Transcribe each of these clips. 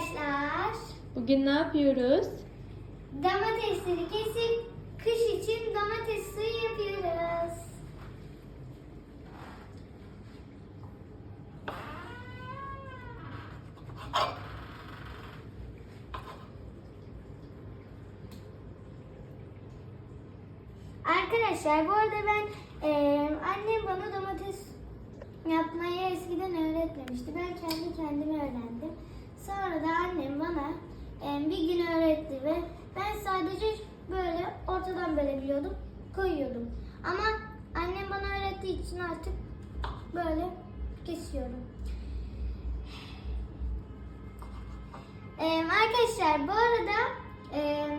arkadaşlar. Bugün ne yapıyoruz? Domatesleri kesip kış için domates suyu yapıyoruz. Arkadaşlar bu arada ben eee, annem bana domates yapmayı eskiden öğretmemişti. Ben kendi kendime öğrendim. Sonra da annem bana eee, bir gün öğretti ve ben sadece böyle ortadan böyle biliyordum, koyuyordum. Ama annem bana öğrettiği için artık böyle kesiyorum. Eee, arkadaşlar bu arada eee,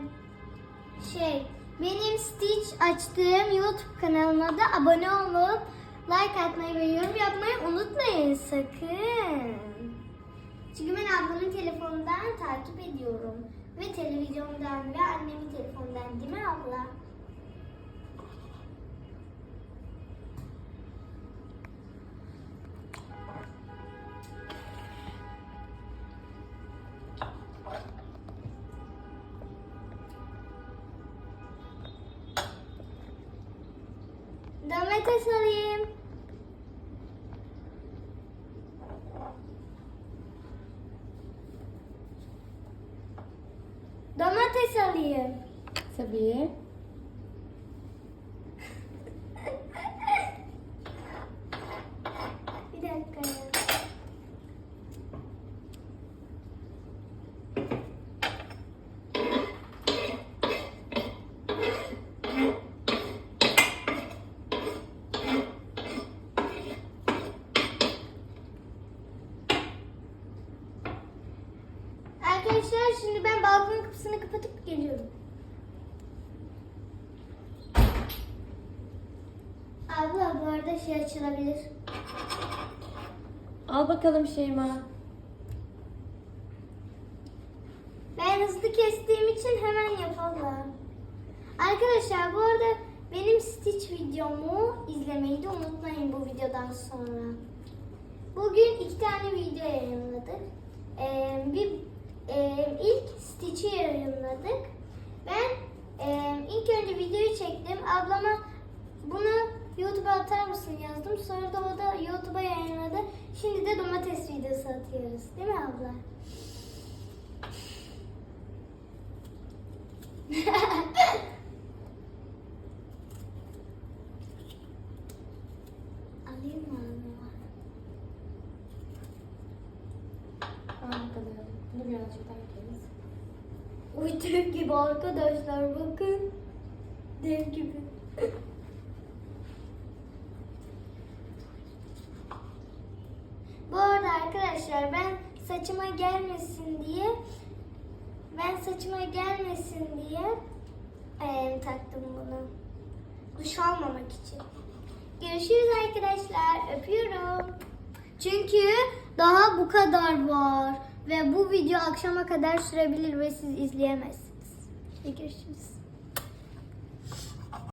şey benim Stitch açtığım YouTube kanalıma da abone olup like atmayı ve yorum yapmayı unutmayın sakın. Çünkü ben ablamın telefonundan takip ediyorum. Ve televizyondan ve annemin telefonundan değil mi abla? Domates alayım. Domates alayım. Arkadaşlar şimdi ben balkon kapısını kapatıp geliyorum. Abla bu arada şey açılabilir. Al bakalım Şeyma. Ben hızlı kestiğim için hemen yapalım. Arkadaşlar bu arada benim Stitch videomu izlemeyi de unutmayın bu videodan sonra. Bugün iki tane video yayınladık. Ee, bir e, ilk Stitch'i yayınladık. Ben e, ilk önce videoyu çektim. Ablama bunu YouTube'a atar mısın yazdım. Sonra da o da YouTube'a yayınladı. Şimdi de domates videosu atıyoruz. Değil mi abla? Alayım mı anne? Al bakalım. Bunu birazcık daha kes. Uy dev gibi arkadaşlar bakın. Dev gibi. Bu arada arkadaşlar ben saçıma gelmesin diye ben saçıma gelmesin diye eee, taktım bunu. Duş almamak için. Görüşürüz arkadaşlar. Öpüyorum. Çünkü daha bu kadar var. Ve bu video akşama kadar sürebilir ve siz izleyemezsiniz. Görüşürüz.